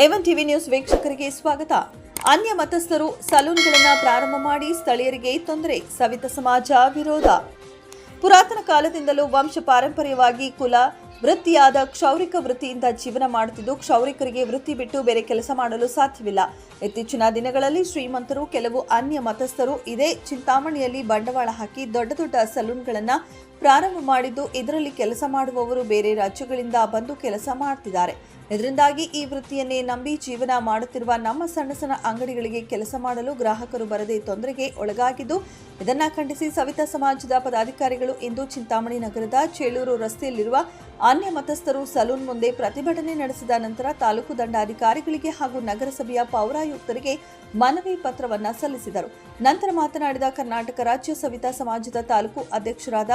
A one TV news ವೀಕ್ಷಕರಿಗೆ ಸ್ವಾಗತ. ಅನ್ಯ ಮತಸ್ಥರು ಸಲೂನ್ಗಳನ್ನು ಪ್ರಾರಂಭ ಮಾಡಿ ಸ್ಥಳೀಯರಿಗೆ ತೊಂದರೆ, ಸವಿತ ಸಮಾಜ ವಿರೋಧ. ಪುರಾತನ ಕಾಲದಿಂದಲೂ ವಂಶ ಪಾರಂಪರ್ಯವಾಗಿ ಕುಲ, ವೃತ್ತಿಯಾದ ಕ್ಷೌರಿಕ ವೃತ್ತಿಯಿಂದ ಜೀವನ ಮಾಡುತ್ತಿದ್ದು, ಕ್ಷೌರಿಕರಿಗೆ ವೃತ್ತಿ ಬಿಟ್ಟು ಬೇರೆ ಕೆಲಸ ಮಾಡಲು ಸಾಧ್ಯವಿಲ್ಲ. ಇತ್ತೀಚಿನ ದಿನಗಳಲ್ಲಿ ಶ್ರೀಮಂತರು, ಕೆಲವು ಅನ್ಯ ಮತಸ್ಥರು ಇದೇ ಚಿಂತಾಮಣಿಯಲ್ಲಿ ಬಂಡವಾಳ ಹಾಕಿ ದೊಡ್ಡ ದೊಡ್ಡ ಸಲೂನ್ಗಳನ್ನು ಪ್ರಾರಂಭ ಮಾಡಿದ್ದು, ಇದರಲ್ಲಿ ಕೆಲಸ ಮಾಡುವವರು ಬೇರೆ ರಾಜ್ಯಗಳಿಂದ ಬಂದು ಕೆಲಸ ಮಾಡ್ತಿದ್ದಾರೆ. ಇದರಿಂದಾಗಿ ಈ ವೃತ್ತಿಯನ್ನೇ ನಂಬಿ ಜೀವನ ಮಾಡುತ್ತಿರುವ ನಮ್ಮ ಸಣ್ಣ ಸಣ್ಣ ಅಂಗಡಿಗಳಿಗೆ ಕೆಲಸ ಮಾಡಲು ಗ್ರಾಹಕರು ಬರದೆ ತೊಂದರೆಗೆ ಒಳಗಾಗಿದ್ದು, ಇದನ್ನು ಖಂಡಿಸಿ ಸವಿತಾ ಸಮಾಜದ ಪದಾಧಿಕಾರಿಗಳು ಇಂದು ಚಿಂತಾಮಣಿ ನಗರದ ಚೇಳೂರು ರಸ್ತೆಯಲ್ಲಿರುವ ಅನ್ಯ ಮತಸ್ಥರು ಸಲೂನ್ ಮುಂದೆ ಪ್ರತಿಭಟನೆ ನಡೆಸಿದ ನಂತರ ತಾಲೂಕು ದಂಡಾಧಿಕಾರಿಗಳಿಗೆ ಹಾಗೂ ನಗರಸಭೆಯ ಪೌರಾಯುಕ್ತರಿಗೆ ಮನವಿ ಪತ್ರವನ್ನು ಸಲ್ಲಿಸಿದರು. ನಂತರ ಮಾತನಾಡಿದ ಕರ್ನಾಟಕ ರಾಜ್ಯ ಸವಿತಾ ಸಮಾಜದ ತಾಲೂಕು ಅಧ್ಯಕ್ಷರಾದ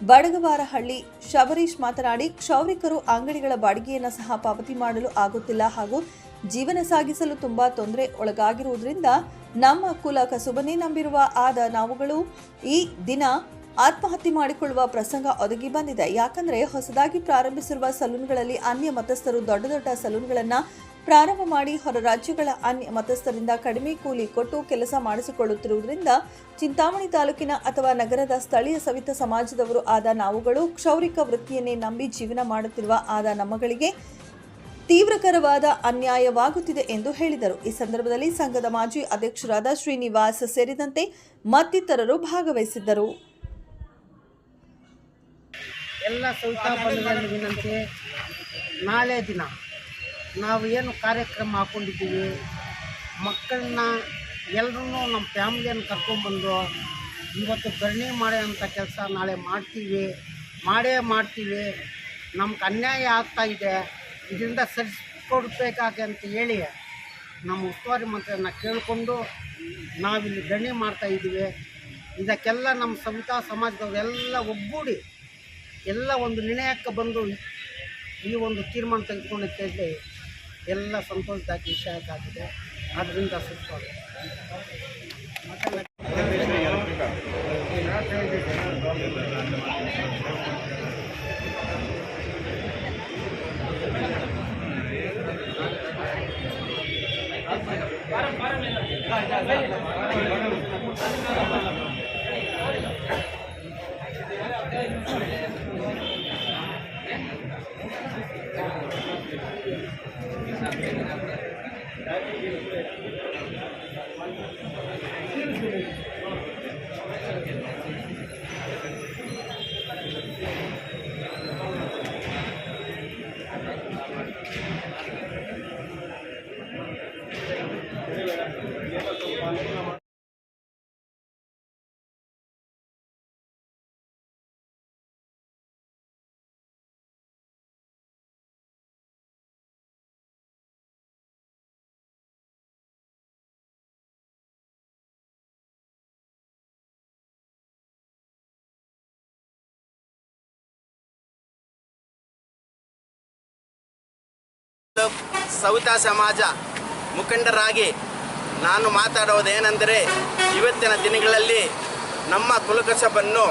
ಬಡಗವಾರಹಳ್ಳಿ ಶಬರೀಶ್ ಮಾತನಾಡಿ, ಕ್ಷೌರಿಕರು ಅಂಗಡಿಗಳ ಬಾಡಿಗೆಯನ್ನು ಸಹ ಪಾವತಿ ಮಾಡಲು ಆಗುತ್ತಿಲ್ಲ ಹಾಗೂ ಜೀವನ ಸಾಗಿಸಲು ತುಂಬಾ ತೊಂದರೆ ಒಳಗಾಗಿರುವುದರಿಂದ ನಮ್ಮ ಕುಲ ಕಸುಬನೇ ನಂಬಿರುವ ಆದ ನಾವುಗಳು ಈ ದಿನ ಆತ್ಮಹತ್ಯೆ ಮಾಡಿಕೊಳ್ಳುವ ಪ್ರಸಂಗ ಒದಗಿ ಬಂದಿದೆ. ಯಾಕಂದ್ರೆ ಹೊಸದಾಗಿ ಪ್ರಾರಂಭಿಸಿರುವ ಸಲೂನ್ಗಳಲ್ಲಿ ಅನ್ಯ ಮತಸ್ಥರು ದೊಡ್ಡ ದೊಡ್ಡ ಸಲೂನ್ಗಳನ್ನ ಪ್ರಾರಂಭ ಮಾಡಿ ಹೊರ ರಾಜ್ಯಗಳ ಅನ್ಯ ಮತಸ್ಥರಿಂದ ಕಡಿಮೆ ಕೂಲಿ ಕೊಟ್ಟು ಕೆಲಸ ಮಾಡಿಸಿಕೊಳ್ಳುತ್ತಿರುವುದರಿಂದ ಚಿಂತಾಮಣಿ ತಾಲೂಕಿನ ಅಥವಾ ನಗರದ ಸ್ಥಳೀಯ ಸವಿತ ಸಮಾಜದವರು ಆದ ನಾವುಗಳು ಕ್ಷೌರಿಕ ವೃತ್ತಿಯನ್ನೇ ನಂಬಿ ಜೀವನ ಮಾಡುತ್ತಿರುವ ಆದ ನಮ್ಮಗಳಿಗೆ ತೀವ್ರಕರವಾದ ಅನ್ಯಾಯವಾಗುತ್ತಿದೆ ಎಂದು ಹೇಳಿದರು. ಈ ಸಂದರ್ಭದಲ್ಲಿ ಸಂಘದ ಮಾಜಿ ಅಧ್ಯಕ್ಷರಾದ ಶ್ರೀನಿವಾಸ್ ಸೇರಿದಂತೆ ಮತ್ತಿತರರು ಭಾಗವಹಿಸಿದ್ದರು. ಎಲ್ಲ ವಿನಂತಿ, ನಾಳೆ ದಿನ ನಾವು ಏನು ಕಾರ್ಯಕ್ರಮ ಹಾಕ್ಕೊಂಡಿದ್ದೀವಿ ಮಕ್ಕಳನ್ನ ಎಲ್ಲರೂ ನಮ್ಮ ಫ್ಯಾಮ್ಲಿಯನ್ನು ಕರ್ಕೊಂಡ್ಬಂದು ಇವತ್ತು ಧರಣಿ ಮಾಡೋಂಥ ಕೆಲಸ ನಾಳೆ ಮಾಡ್ತೀವಿ, ಮಾಡೇ ಮಾಡ್ತೀವಿ, ನಮ್ಗೆ ಅನ್ಯಾಯ ಆಗ್ತಾ ಇದೆ, ಇದರಿಂದ ಸರಿಸ್ಕೊಡ್ಬೇಕಾಗೆ ಅಂತ ಹೇಳಿ ನಮ್ಮ ಉಸ್ತುವಾರಿ ಮಂತ್ರಿಯನ್ನು ಕೇಳಿಕೊಂಡು ನಾವಿಲ್ಲಿ ಧರಣಿ ಮಾಡ್ತಾ ಇದ್ದೀವಿ. ಇದಕ್ಕೆಲ್ಲ ನಮ್ಮ ಸವಿತಾ ಸಮಾಜದವರೆಲ್ಲ ಒಗ್ಗೂಡಿ ಎಲ್ಲ ಒಂದು ನಿರ್ಣಯಕ್ಕೆ ಬಂದು ಈ ಒಂದು ತೀರ್ಮಾನ ತೆಗೆದುಕೊಂಡಿದ್ದೇವೆ. ಎಲ್ಲ ಸಂತೋಷದಾಗಿ ಆಗಿದೆ ಅದರಿಂದ ಸುಸ್ವಾಗತ Thank you. ಸವಿತಾ ಸಮಾಜ ಮುಖಂಡರಾಗಿ ನಾನು ಮಾತಾಡುವುದೇನೆಂದರೆ ಇವತ್ತಿನ ದಿನಗಳಲ್ಲಿ ನಮ್ಮ ಕುಲಕಸಬನ್ನು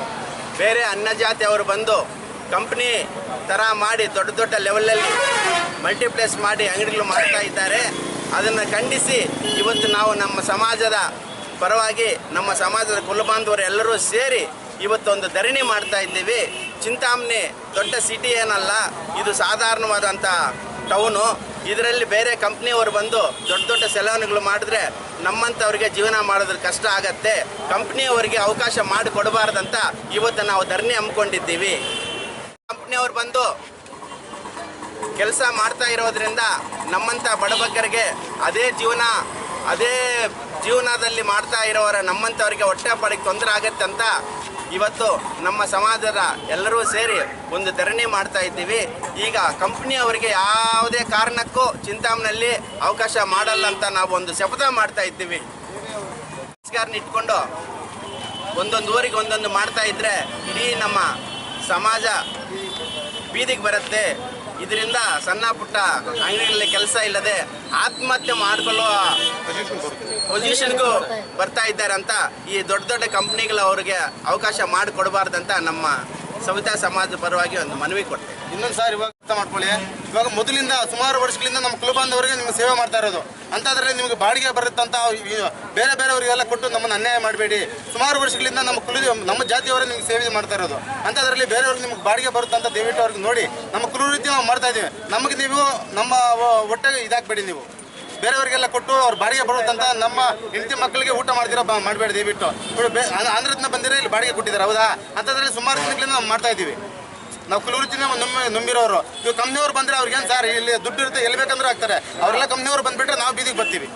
ಬೇರೆ ಅನ್ನಜಾತಿಯವರು ಬಂದು ಕಂಪ್ನಿ ಥರ ಮಾಡಿ ದೊಡ್ಡ ದೊಡ್ಡ ಲೆವೆಲಲ್ಲಿ ಮಲ್ಟಿಪ್ಲೆಕ್ಸ್ ಮಾಡಿ ಅಂಗಡಿಗಳು ಮಾಡ್ತಾ ಇದ್ದಾರೆ. ಅದನ್ನು ಖಂಡಿಸಿ ಇವತ್ತು ನಾವು ನಮ್ಮ ಸಮಾಜದ ಪರವಾಗಿ ನಮ್ಮ ಸಮಾಜದ ಕುಲಬಾಂಧವರು ಎಲ್ಲರೂ ಸೇರಿ ಇವತ್ತೊಂದು ಧರಣಿ ಮಾಡ್ತಾ ಇದ್ದೀವಿ. ಚಿಂತಾಮಣಿ ದೊಡ್ಡ ಸಿಟಿ ಏನಲ್ಲ ಇದು ಸಾಧಾರಣವಾದಂಥ ಟೌನು. ಇದರಲ್ಲಿ ಬೇರೆ ಕಂಪ್ನಿಯವರು ಬಂದು ದೊಡ್ಡ ದೊಡ್ಡ ಸೆಲೋನ್ಗಳು ಮಾಡಿದ್ರೆ ನಮ್ಮಂಥವ್ರಿಗೆ ಜೀವನ ಮಾಡೋದ್ರ ಕಷ್ಟ ಆಗತ್ತೆ. ಕಂಪ್ನಿಯವರಿಗೆ ಅವಕಾಶ ಮಾಡಿ ಕೊಡಬಾರ್ದಂತ ಇವತ್ತು ನಾವು ಧರಣಿ ಹಮ್ಮಿಕೊಂಡಿದ್ದೀವಿ. ಕಂಪ್ನಿಯವ್ರು ಬಂದು ಕೆಲಸ ಮಾಡ್ತಾ ಇರೋದ್ರಿಂದ ನಮ್ಮಂಥ ಬಡಬಗ್ಗರಿಗೆ ಅದೇ ಜೀವನ, ಅದೇ ಜೀವನದಲ್ಲಿ ಮಾಡ್ತಾ ಇರೋರ ನಮ್ಮಂಥವ್ರಿಗೆ ಹೊಟ್ಟೆ ತೊಂದರೆ ಆಗತ್ತೆ ಅಂತ ಇವತ್ತು ನಮ್ಮ ಸಮಾಜದ ಎಲ್ಲರೂ ಸೇರಿ ಒಂದು ಧರಣಿ ಮಾಡ್ತಾ ಇದ್ದೀವಿ. ಈಗ ಕಂಪ್ನಿಯವರಿಗೆ ಯಾವುದೇ ಕಾರಣಕ್ಕೂ ಚಿಂತಾಮ್ನಲ್ಲಿ ಅವಕಾಶ ಮಾಡಲ್ಲ ಅಂತ ನಾವು ಒಂದು ಶಪಥ ಮಾಡ್ತಾ ಇದ್ದೀವಿ. ಇಟ್ಕೊಂಡು ಒಂದೊಂದು ಊರಿಗೆ ಒಂದೊಂದು ಮಾಡ್ತಾ ಇದ್ರೆ ಇಡೀ ನಮ್ಮ ಸಮಾಜ ಬೀದಿಗೆ ಬರುತ್ತೆ. ಇದರಿಂದ ಸಣ್ಣ ಪುಟ್ಟ ಅಂಗಡಿಗಳಲ್ಲಿ ಕೆಲಸ ಇಲ್ಲದೆ ಆತ್ಮಹತ್ಯೆ ಮಾಡಿಕೊಳ್ಳುವ ಪೊಸಿಷನ್ಗೂ ಬರ್ತಾ ಇದ್ದಾರೆ ಅಂತ ಈ ದೊಡ್ಡ ದೊಡ್ಡ ಕಂಪ್ನಿಗಳು ಅವರಿಗೆ ಅವಕಾಶ ಮಾಡಿಕೊಡಬಾರ್ದಂತ ನಮ್ಮ ಸವಿತಾ ಸಮಾಜದ ಪರವಾಗಿ ಒಂದು ಮನವಿ ಕೊಡ್ತೇವೆ ಇನ್ನೊಂದು ಸಾರಿ ಮಾಡ್ಕೊಳ್ಳಿ. ಇವಾಗ ಮೊದಲಿಂದ ಸುಮಾರು ವರ್ಷಗಳಿಂದ ನಮ್ಮ ಕುಲಬಾಂಧವರಿಗೆ ನಿಮ್ಗೆ ಸೇವೆ ಮಾಡ್ತಾ ಇರೋದು. ಅಂಥದ್ರಲ್ಲಿ ನಿಮಗೆ ಬಾಡಿಗೆ ಬರುತ್ತಂತ ಬೇರೆ ಬೇರೆಯವರಿಗೆಲ್ಲ ಕೊಟ್ಟು ನಮ್ಮನ್ನು ಅನ್ಯಾಯ ಮಾಡಬೇಡಿ. ಸುಮಾರು ವರ್ಷಗಳಿಂದ ನಮ್ಮ ಕುಲ ನಮ್ಮ ಜಾತಿಯವರೇ ನಿಮ್ಗೆ ಸೇವೆ ಮಾಡ್ತಾ ಇರೋದು. ಅಂತದ್ರಲ್ಲಿ ಬೇರೆಯವ್ರಿಗೆ ನಿಮ್ಗೆ ಬಾಡಿಗೆ ಬರುತ್ತಂತ ದಯವಿಟ್ಟು ಅವ್ರಿಗೆ ನೋಡಿ. ನಮ್ಮ ಕುಲ ರೀತಿ ನಾವು ಮಾಡ್ತಾ ಇದ್ದೀವಿ. ನಮಗೆ ನೀವು ನಮ್ಮ ಹೊಟ್ಟೆಗೆ ಇದಾಕ್ಬೇಡಿ ನೀವು. ಬೇರೆಯವರಿಗೆಲ್ಲ ಕೊಟ್ಟು ಅವ್ರ ಬಾಡಿಗೆ ಬರುತ್ತಂತ ನಮ್ಮ ಹೆಂಡತಿ ಮಕ್ಕಳಿಗೆ ಊಟ ಮಾಡ್ತೀರಾ ಮಾಡಬೇಡಿ ದಯವಿಟ್ಟು. ಆಂಧ್ರದಿಂದ ಬಂದಿರೋ ಇಲ್ಲಿ ಬಾಡಿಗೆ ಕೊಟ್ಟಿದ್ದಾರೆ. ಹೌದಾ? ಅಂತದ್ರಲ್ಲಿ ಸುಮಾರು ದಿನಗಳಿಂದ ನಾವು ಮಾಡ್ತಾ ಇದ್ದೀವಿ. ನಾವು ಕುಲೂರು ಜಿಲ್ಲೆ ನಮ್ಮ ನಂಬಿರೋರು. ಇವಾಗ ಕಂಪ್ನಿಯವ್ರು ಬಂದರೆ ಅವ್ರಿಗೇನು ಸರ್ ಇಲ್ಲಿ ದುಡ್ಡು ಇರುತ್ತೆ, ಎಲ್ಲಿ ಬೇಕಂದ್ರೆ ಹಾಕ್ತಾರೆ. ಅವರೆಲ್ಲ ಕಂಪ್ನಿಯವ್ರು ಬಂದ್ಬಿಟ್ರೆ ನಾವು ಬೀದಿಗೆ ಬರ್ತೀವಿ.